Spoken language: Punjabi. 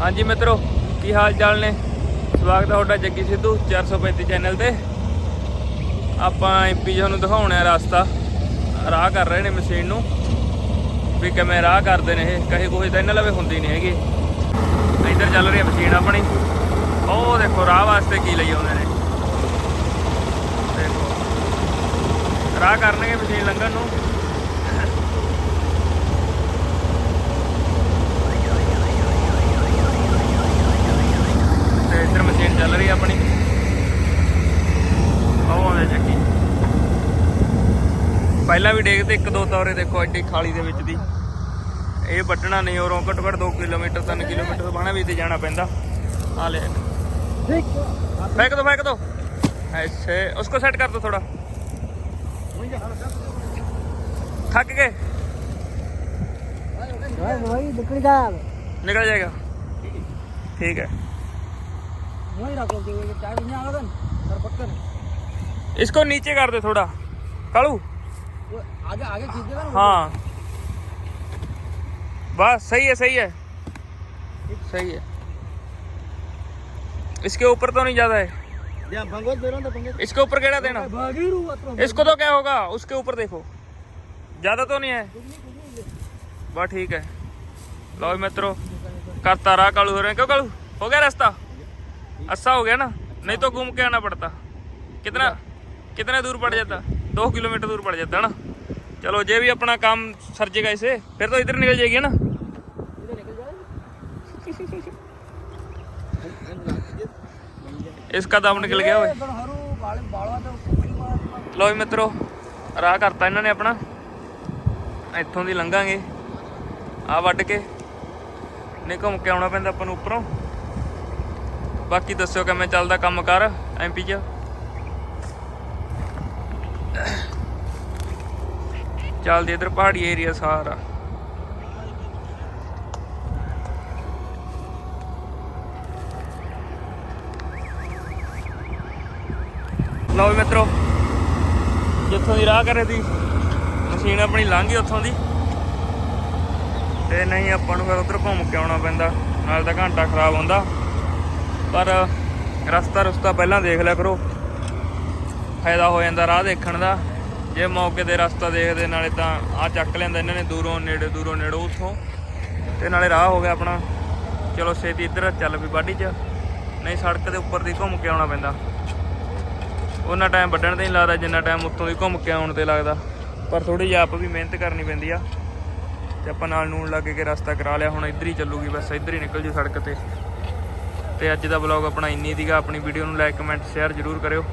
ਹਾਂਜੀ ਮਿੱਤਰੋ, ਕੀ ਹਾਲ ਚਾਲ ਨੇ? ਸਵਾਗਤ ਹੈ ਤੁਹਾਡਾ ਜੱਗੀ ਸਿੱਧੂ 435 ਚੈਨਲ ਤੇ। ਆਪਾਂ ਐਮਪੀ ਜੀ ਨੂੰ ਦਿਖਾਉਣਾ ਹੈ ਰਸਤਾ। ਰਾਹ ਕਰ ਰਹੇ ਨੇ ਮਸ਼ੀਨ ਨੂੰ। ਵੀ ਕਿਵੇਂ ਰਾਹ ਕਰਦੇ ਨੇ ਇਹ, ਕਹੇ ਕੋਈ ਤਾਂ ਇਹਨਾਂ ਲਵੇ ਹੁੰਦੀ ਨਹੀਂ ਹੈਗੀ। ਇੱਧਰ ਚੱਲ ਰਹੀ ਹੈ ਮਸ਼ੀਨ ਆਪਣੀ। ਉਹ ਦੇਖੋ, ਰਾਹ ਵਾਸਤੇ ਕੀ ਲਈ ਆਉਂਦੇ ਨੇ। ਦੇਖੋ। ਰਾਹ ਕਰਨਗੇ ਮਸ਼ੀਨ ਲੰਘਣ ਨੂੰ ਤੇ ਇੱਧਰ ਮਸ਼ੀਨ ਚੱਲ ਰਹੀ ਹੈ ਆਪਣੀ ਉਹ ਆਉਂਦੇ ਚੱਕੀ ਪਹਿਲਾਂ ਵੀ ਦੇਖਦੇ ਇੱਕ ਦੋ ਤੌਰੇ ਦੇਖੋ ਐਡੀ ਖਾਲੀ ਦੇ ਵਿੱਚ ਦੀ ਇਹ ਵੱਢਣਾ ਨਹੀਂ ਔਰੋਂ ਘੱਟੋ ਘੱਟ 2 ਕਿਲੋਮੀਟਰ 3 ਕਿਲੋਮੀਟਰ ਬਾਣਾ ਵੀ ਤੇ ਜਾਣਾ ਪੈਂਦਾ ਆ ਲੈ फेंक दो फेंक दो ऐसे उसको सेट कर दो थोड़ा थक गए वही लकड़ी का निकल जाएगा ठीक है वही रखो कि ये चाय नहीं आगा ना सर पटकन इसको नीचे कर दे थोड़ा कालू वो आगे आगे खींच देगा ना हाँ। बस सही है सही है। सही है। इसके ऊपर तो नहीं ज़्यादा है। भंगोत इसके ऊपर केड़ा देना। इसको तो क्या होगा? उसके ऊपर देखो। ज़्यादा तो नहीं है। बस ठीक है। लो मित्रों करता रहा कालू हो रहे हैं। क्यों कालू? हो गया रास्ता? अच्छा हो गया ना? नहीं तो घूम के आना पड़ता। कितना कितना दूर पड़ जाता? दो किलोमीटर दूर पड़ जाता ना चलो ये भी अपना काम सर जाएगा इसे फिर तो इधर निकल जाएगी ना इधर निकल जाए इसका दम निकल गया हुआ इधर हरू बाल बालवा तो कुकड़ी मार ਲੋ ਵੀ ਮਿੱਤਰੋ ਰਾਹ ਕਰਤਾ ਇਹਨਾਂ ਨੇ ਆਪਣਾ ਇੱਥੋਂ ਦੀ ਲੰਘਾਂਗੇ ਆ ਵੱਢ ਕੇ ਨਹੀਂ ਘੁੰਮ ਕੇ ਆਉਣਾ ਪੈਂਦਾ ਆਪਾਂ ਨੂੰ ਉੱਪਰੋਂ ਬਾਕੀ ਦੱਸਿਓ ਕਿਵੇਂ ਚੱਲਦਾ ਕੰਮ ਕਰ ਐਮਪੀ 'ਚ ਚੱਲਦੀ ਇਧਰ ਪਹਾੜੀ ਏਰੀਆ ਸਾਰਾ। ਲਓ ਵੀ ਮਿੱਤਰੋ, ਜਿੱਥੋਂ ਦੀ ਰਾਹ ਕਰੇ ਦੀ, ਮਸ਼ੀਨ ਆਪਣੀ ਲੰਘ ਉੱਥੋਂ ਦੀ। ਤੇ ਨਹੀਂ, ਆਪਾਂ ਨੂੰ ਫਿਰ ਉਧਰ ਘੁੰਮ ਕੇ ਆਉਣਾ ਪੈਂਦਾ, ਨਾਲ ਤਾਂ ਘੰਟਾ ਖਰਾਬ ਹੁੰਦਾ। ਪਰ ਰਸਤਾ ਰਸਤਾ ਪਹਿਲਾਂ ਦੇਖ ਲਿਆ ਕਰੋ। ਫਾਇਦਾ ਹੋ ਜਾਂਦਾ ਰਾਹ ਦੇਖਣ ਦਾ। ਜੇ ਮੌਕੇ ਤੇ ਰਸਤਾ ਦੇਖਦੇ, ਨਾਲੇ ਤਾਂ ਆ ਚੱਕ ਲੈਂਦਾ ਇਹਨਾਂ ਨੇ ਦੂਰੋਂ ਨੇੜੇ, ਦੂਰੋਂ ਨੇੜੋਂ ਉੱਥੋਂ। ਤੇ ਨਾਲੇ ਰਾਹ ਹੋ ਗਿਆ ਆਪਣਾ। ਚਲੋ ਛੇਤੀ ਇੱਧਰ ਚੱਲ ਵੀ ਬਾਡੀ 'ਚ। ਨਹੀਂ, ਸੜਕ ਦੇ ਉੱਪਰ ਦੀ ਘੁੰਮ ਕੇ ਆਉਣਾ ਪੈਂਦਾ। ਉਹਨਾਂ ਟਾਈਮ ਵੱਢਣ ਤੇ ਨਹੀਂ ਲੱਗਦਾ, ਜਿੰਨਾ ਟਾਈਮ ਉੱਤੋਂ ਦੀ ਘੁੰਮ ਕੇ ਆਉਣ ਤੇ ਲੱਗਦਾ। ਪਰ ਥੋੜੀ ਜਿਹੀ ਆਪ ਵੀ ਮਿਹਨਤ ਕਰਨੀ ਪੈਂਦੀ ਆ। ਤੇ ਆਪਾਂ ਨਾਲ ਨੂਣ ਲੱਗ ਕੇ ਰਸਤਾ ਕਰਾ ਲਿਆ, ਹੁਣ ਇੱਧਰ ਹੀ ਚੱਲੂਗੀ, ਬਸ ਇੱਧਰ ਹੀ ਨਿਕਲ ਜੂ ਸੜਕ ਤੇ। ਤੇ ਅੱਜ ਦਾ ਵਲੌਗ ਆਪਣਾ ਇੰਨੀ ਦੀਗਾ ਆਪਣੀ ਵੀਡੀਓ ਨੂੰ ਲਾਈਕ ਕਮੈਂਟ ਸ਼ੇਅਰ ਜ਼ਰੂਰ ਕਰਿਓ।